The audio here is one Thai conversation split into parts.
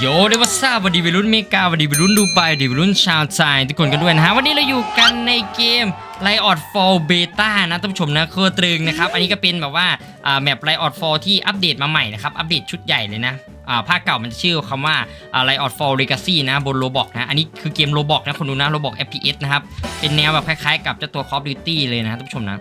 โยเดวัสซาบดีวิรุนเมกาบดีวิรุนดูไปดีวิรุนชาวไทยทุกคนกันด้วยนะฮะวันนี้เราอยู่กันในเกมไลออดฟอลเบต้านะท่านผู้ชมนะเครือตรึงนะครับอันนี้ก็เป็นแบบว่าแมปไลออดฟอลที่อัปเดตมาใหม่นะครับอัปเดตชุดใหญ่เลยนะภาคเก่ามันจะชื่อคำว่าไลออดฟอลเลกาซีนะบนโรบอกนะอันนี้คือเกมโรบอกนะคนดูนะโรบอก FPS นะครับเป็นแนวแบบคล้ายๆ กับเจ้าตัว Call of Duty เลยนะท่านผู้ชมนะ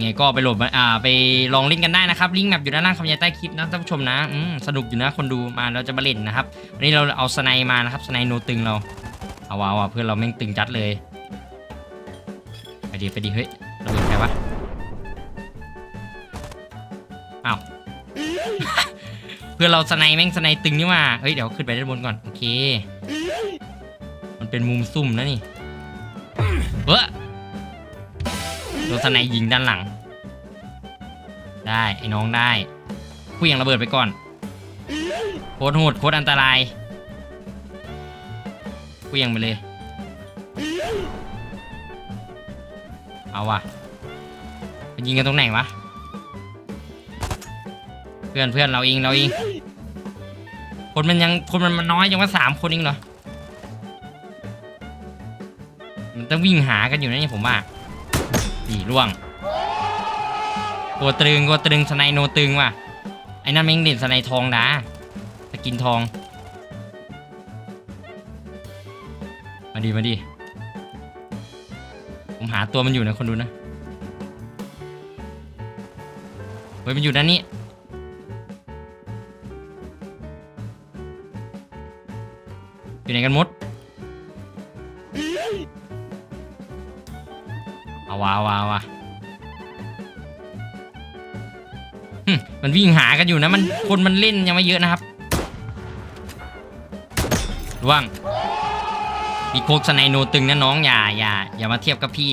ไงก็ไปโหลดมาอ่าไปลองล่นกันได้นะครับลิงก์แมปอยู่ด้านล่างคำยายใต้คลิปนะท่านผู้ชมนะอืมสนุกอยู่นะคนดูมาเราจะมาเล่นนะครับวันนี้เราเอาสไนมานะครับสไนโนตึงเราเอาวะเอาวเพื่อนเราแม่งตึงจัดเลยไปดีไปดีเฮ้ยระเบิดใครวะอ้าวเพื่อนเราสไนแม่งสไนตึงนี่ว่าเฮ้ยเดี๋ยวขึ้นไปด้านบนก่อนโอเค มันเป็นมุมซุ่มนะนี่เฮ้ย โดนสไนยิงด้านหลัง ได้ไอ้น้องได้เควียงระเบิดไปก่อนโคตรโหดโคตรอันตรายเควียงไปเลย เอาว่ะไปยิงกันตรงไหนวะ เพื่อนเพื่อนเราเองเราเอง คนมันยังคนมันมันน้อยยังว่าสามคนเองเหรอ มันต้องวิ่งหากันอยู่นะเนี่ยผมว่า สี่ล่วงโกตรึงโกตรึงสไนโนตึงว่ะไอ้นั่นแม่งเด่นสไนทองดาสกินทอง มาดีมาดีผมหาตัวมันอยู่นะคนดูนะเฮ้ยมันอยู่ด้านนี้อยู่ไหนกันหมด ว้าวะเอาวะเอาวะมันวิ่งหากันอยู่นะมันคนมันเล่นยังไม่เยอะนะครับร่วงมีโคกสไนโนตึงนะน้องอย่าอย่าอย่ามาเทียบกับพี่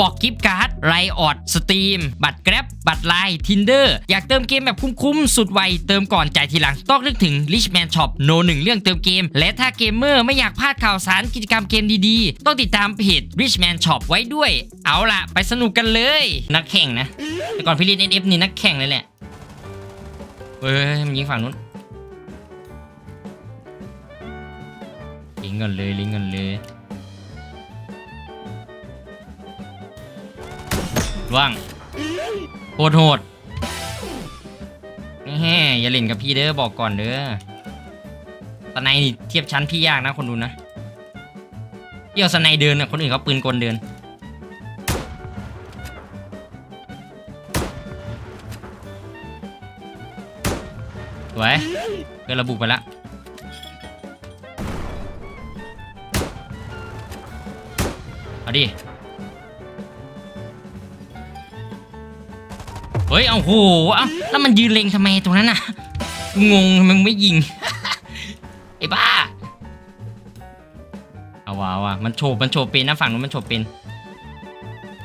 บอกกิฟต์การ์ดไรออดสตรีมบัตรแกร็บบัตรไลน์ทินเดอร์อยากเติมเกมแบบคุ้มๆ สุดไว เติมก่อนจ่ายทีหลัง ต้องนึกถึง Richman Shop โนหนึ่งเรื่องเติมเกม และถ้าเกมเมอร์ไม่อยากพลาดข่าวสารกิจกรรมเกมดีๆ ต้องติดตามเพจ Richman Shop ไว้ด้วย เอาล่ะ ไปสนุกกันเลย นักแข่งนะ แต่ก่อนพี่ลินเอฟนี่นักแข่งเลยแหละเฮ้ยมันยิงฝั่งนู้นลิงก์ก่อนเลยลิงก์ก่อนเลย ว่างโหดโหดแฮ่อย่าเล่นกับพี่เด้อบอกก่อนเด้อสไนนี่เทียบชั้นพี่ยากนะคนดูนะพี่เอาสไนเดินน่ะคนอื่นเขาปืนกลเดินสวยเกินระบุไปละเอาดิ เฮ้ยเอาโหเอ้าแล้วมันยืนเล็งทำไมตรงนั้นน่ะงงทำไมมึงไม่ยิงไอ้บ้าเอาวะเอาวะมันโฉบมันโฉบเป็นนะฝั่งนู้นมันโฉบเป็น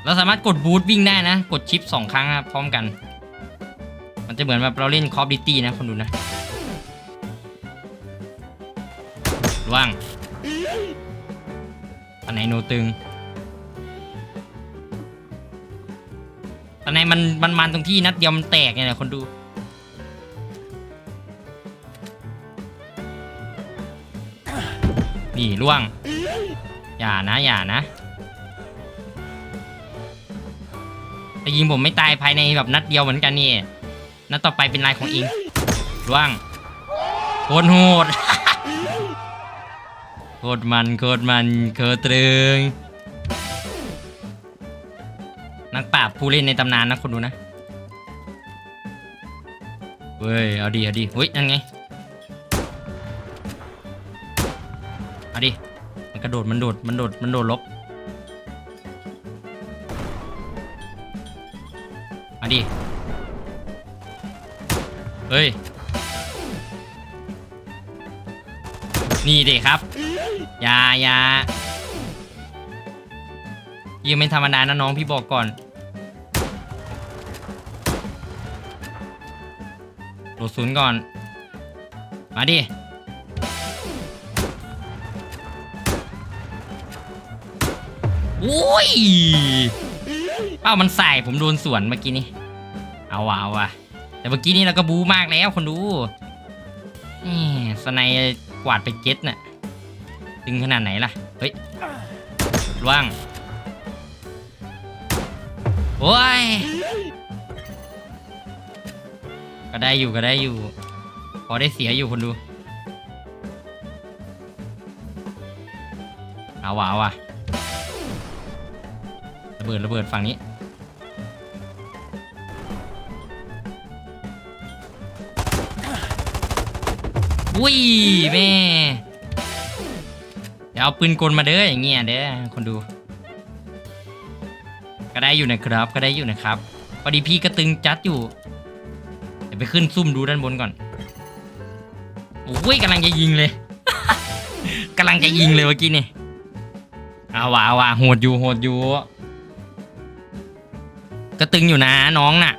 เราสามารถกดบูทวิ่งได้นะ กดชิปสองครั้งครับพร้อมกัน มันจะเหมือนแบบเราเล่นคอ f ดิตี้นะคนดูนะว่างอันไหนโนตึง อันไหนมันมันมันตรงที่นัดเดียวมันแตกไงนะคนดูนี่ล่วง อย่านะ อย่านะแต่ยิงผมไม่ตายภายในแบบนัดเดียวเหมือนกันนี่ นัดต่อไปเป็นลายของอิงล่วงโคตรโหดโคตรมันโคตรมันโคตรตรึง นักปราบผู้เล่นในตำนานนะคนดูนะเว้ยเอาดีเอาดีเฮ้ยยังไงเอาดิมันกระโดดมันโดดมันโดดมันโดดลบมาดิเฮ้ยนี่เด็ครับยายา ยังไม่ธรรมดานะน้องพี่บอกก่อนโหลดศูนย์ก่อน มาดิโอ้ย เป้ามันใส่ผมโดนสวนเมื่อกี้นี่เอาว่ะเอาว่ะ แต่เมื่อกี้นี้เราก็บูมากแล้วคนดูนี่สไนยกวาดไปเจ็ดน่ะ ตึงขนาดไหนล่ะ เฮ้ยล่วง โอ้ย ก็ได้อยู่ก็ได้อยู่ พอได้เสียอยู่คนดู เอาว่ะเอาว่ะระเบิดระเบิดฝั่งนี้ อุ้ยแม่เดี๋ยวเอาปืนกลมาเด้ออย่างเงี้ยเด้อคนดู ก็ได้อยู่นะครับก็ได้อยู่นะครับพอดีพี่ก็ตึงจัดอยู่เดี๋ยวไปขึ้นซุ่มดูด้านบนก่อนโอ้ยกำลังจะยิงเลย กำลังจะยิงเลยเมื่อกี้นี่เอาว่ะเอาว่ะโหดอยู่โหดอยู่ก็ตึงอยู่นะน้องน่ะ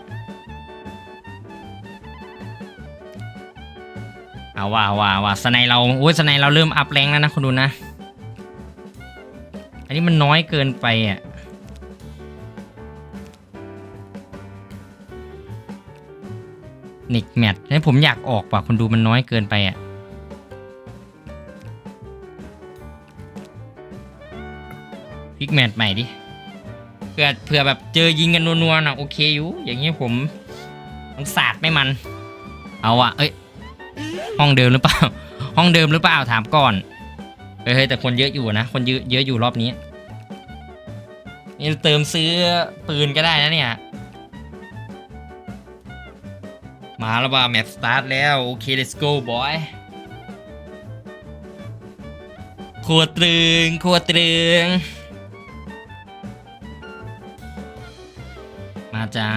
เอาว่าอาว่าอาว่าสไนเราโอ้ยสไนเราเริ่มอัพแรงแล้วนะคนดูนะ อันนี้มันน้อยเกินไปอะ นิกแมทให้ผมอยากออกว่ะคนดูมันน้อยเกินไปอะพิกแมทใหม่ดิเพื่อเผื่อแบบเจอยิงกันนัวๆนะโอเคอยู่อย่างนี้ผมมันสาดไม่มัน เอาอะเอ้ยห้องเดิมหรือเปล่า ห้องเดิมหรือเปล่าถามก่อนเฮ้ยแต่คนเยอะอยู่นะ คนเยอะเยอะอยู่รอบนี้นี่เติมซื้อปืนก็ได้นะเนี่ย มาแล้วว่าแมตช์สตาร์ทแล้ว โอเค let's go boy ครัวตรึงครัวตรึง มาจ้า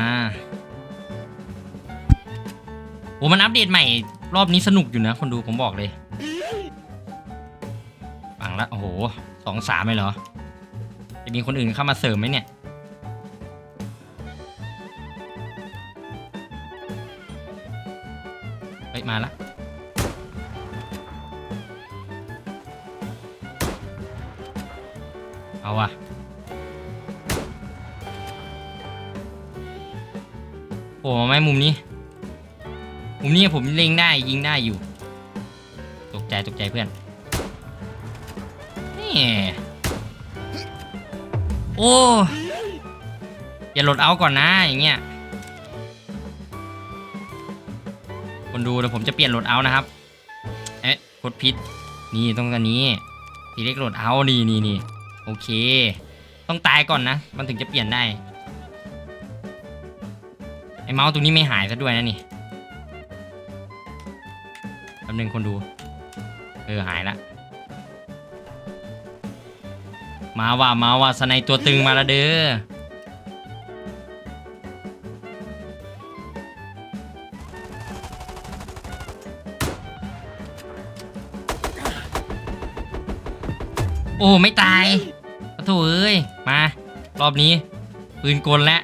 โอ้มันอัปเดตใหม่ รอบนี้สนุกอยู่นะ คนดูผมบอกเลยฟังละ โอ้โหสองสามเลยเหรอ จะมีคนอื่นเข้ามาเสริมไหมเนี่ย มาละเอาว่ะโอ้ไม่มุมนี้ มุมนี้ผมเล็งได้ยิงได้อยู่ ตกใจตกใจเพื่อน นี่ โอ้ อย่าหลดเอาก่อนนะอย่างเงี้ย คนดูเดี๋ยวผมจะเปลี่ยนโหลดเอานะครับ เอ๊ะกดผิดนี่ต้องกันนี้ทีเล็กโหลดเอานี่นี่นี่โอเค ต้องตายก่อนนะ มันถึงจะเปลี่ยนได้ ไอ้เมาส์ตรงนี้ไม่หายซะด้วยนะนี่แป๊บนึงคนดู เออหายละ มาว่ามาว่าสไนตัวตึงมาล้วเด้อ ไม่ตายโอ้โถเอ้ย มา รอบนี้ปืนกลแล้ว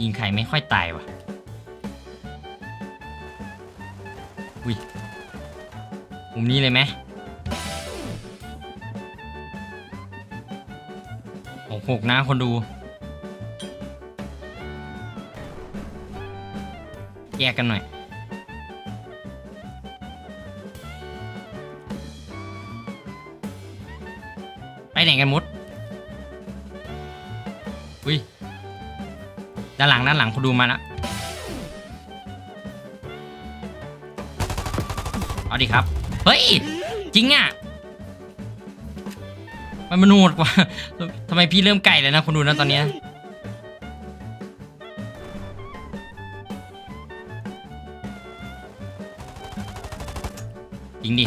ยิงใครไม่ค่อยตายว่ะ อุ้ย มุมนี้เลยไหมหกหกนะคนดู แยกกันหน่อย นกันมุด อุ้ย ด้านหลังด้านหลังคุณดูมาแล้วเอาดิครับ เฮ้ย จริงอะ มันมันโหดกว่าทำไมพี่เริ่มไก่เลยนะคุณดูนะตอนเนี้ยจริงดิ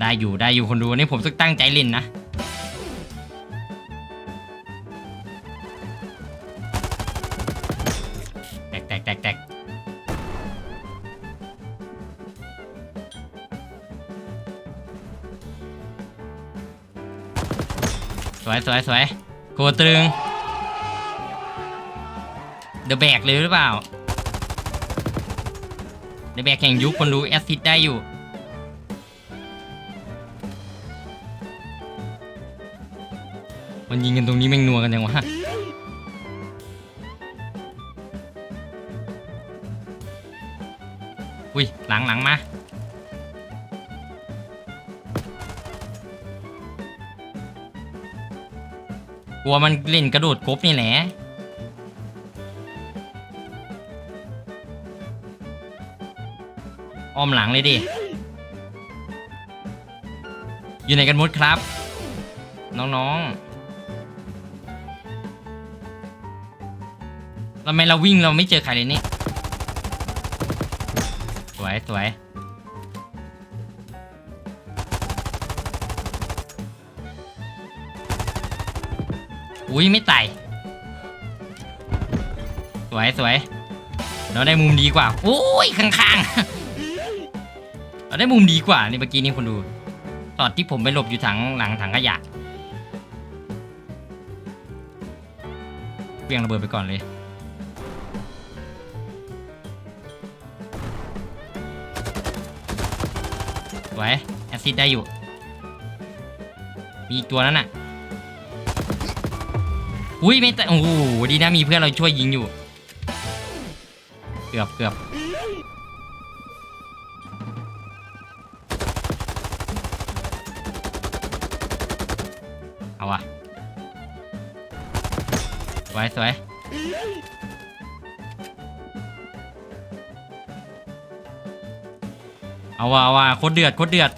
ได้อยู่ได้อยู่คนดูนี่ผมต้องตั้งใจเล่นนะ แตกแตกแตกแตกสวยสวยสวยโกตรึง เดอะแบกเลยหรือเปล่า เดอะแบกแข่งยุคคนดูแอสซิดได้อยู่ มันยิงกันตรงนี้แม่งนัวกันยังวะอุ้ยหลังหลังมากลัวมันเล่นกระโดดกบนี่แหละ อ้อมหลังเลยดิ อยู่ไหนกันหมดครับ น้องๆ ทำไมเราวิ่งเราไม่เจอใครเลยนี่สวยสวยอุ้ยไม่ไต่สวยสวยเราได้มุมดีกว่าโอ้ยข้างๆเราได้มุมดีกว่านี่เมื่อกี้นี่คนดู ตอนที่ผมไปหลบอยู่ถังหลังถังขยะเพียงระเบิดไปก่อนเลย สวยแอซิดได้อยู่ มีอีกตัวนั้นน่ะ อุ้ยไม่แต่โอ้โหดีนะมีเพื่อนเราช่วยยิงอยู่ เกือบเกือบเอาวะสวยสวย เอาวะเอาว่ะโคตรเดือดโคตรเดือด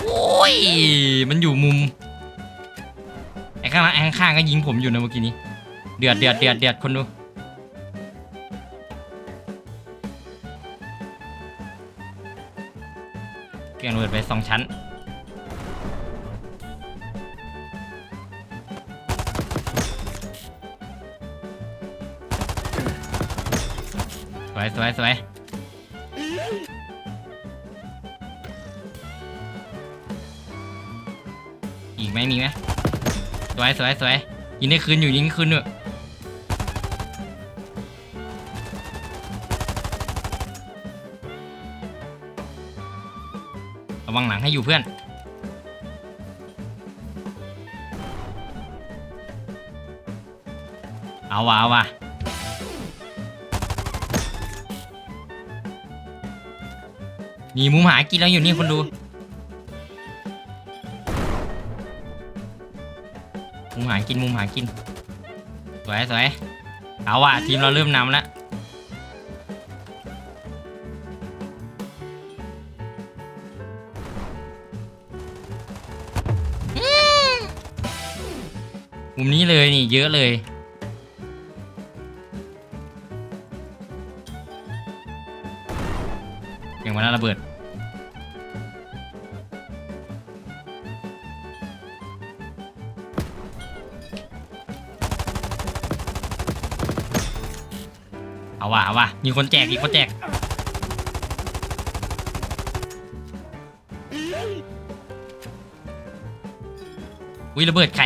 โอ้ยมันอยู่มุมไอ้ข้างหลังไอ้ข้างๆก็ยิงผมอยู่นะเมื่อกี้นี้ เดือดเดือดเดือดเดือดคนดูเปลี่ยนเวิร์ดไปสองชั้น สวยสวยสวยอีกไหมมีไหมสวยสวยสวยยิงได้คืนอยู่ยิงคืนอยู่ระวังหลังให้อยู่เพื่อนเอาว่ะเอาว่ะ มีมุมหากินแล้วอยู่นี่คนดูมุมหากินมุมหากิน สวยสวยเอาว่ะทีมเราเริ่มนำแล้วมุมนี้เลยนี่เยอะเลย เอาว่ะเอาว่ะมีคนแจกมีคนแจกอุ้ยระเบิดใคร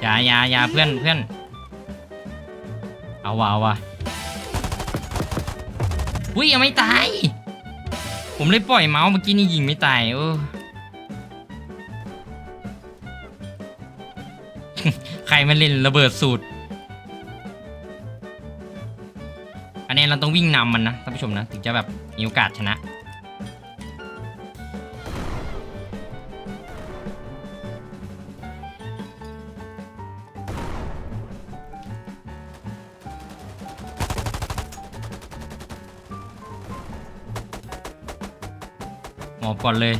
อย่าอย่าอย่าเพื่อนเพื่อนเอาว่ะเอาว่ะอุ้ยยังไม่ตาย ผมเลยปล่อยเมาส์เมื่อกี้นี่ยิงไม่ตายเอ ใครมาเล่นระเบิดสูตร อันนี้เราต้องวิ่งนำมันนะท่านผู้ชมนะ ถึงจะแบบมีโอกาสชนะ หมอบก่อนเลย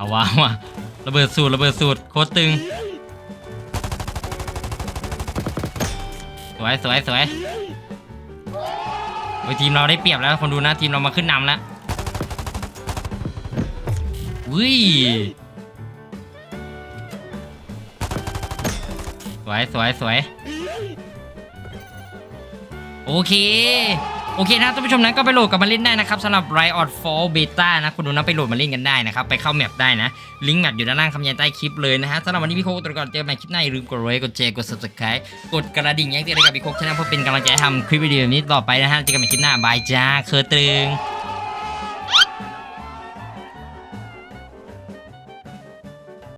เอาวะเอาวะระเบิดสูตรระเบิดสูตรโคตรตึง สวยสวยสวยโอ้ยทีมเราได้เปรียบแล้วคนดูนะทีมเรามาขึ้นนำแล้วอุ้ยสวยสวยสวยโอเค โอเคนะท่านผู้ชมนั้นก็ไปโหลดกับมาเล่นได้นะครับสำหรับ Riot Fall Beta นะคุณดูนะไปโหลดมาเล่นกันได้นะครับ ไปเข้าแมปได้นะ ลิงก์แมปอยู่ด้านล่างคำยันใต้คลิปเลยนะฮะสำหรับวันนี้พี่โคกตัวก่อนเจอกันใหม่คลิปหน้าอย่าลืมกดไลค์กดแชร์กด subscribe กดกระดิ่งแจ้งเตือนให้กับพี่โคกชาแนลเพื่อเป็นกำลังใจให้ทำคลิปวิดีโอนี้ต่อไปนะฮะเจอกันใหม่คลิปหน้าบายจ้าเคอตรึง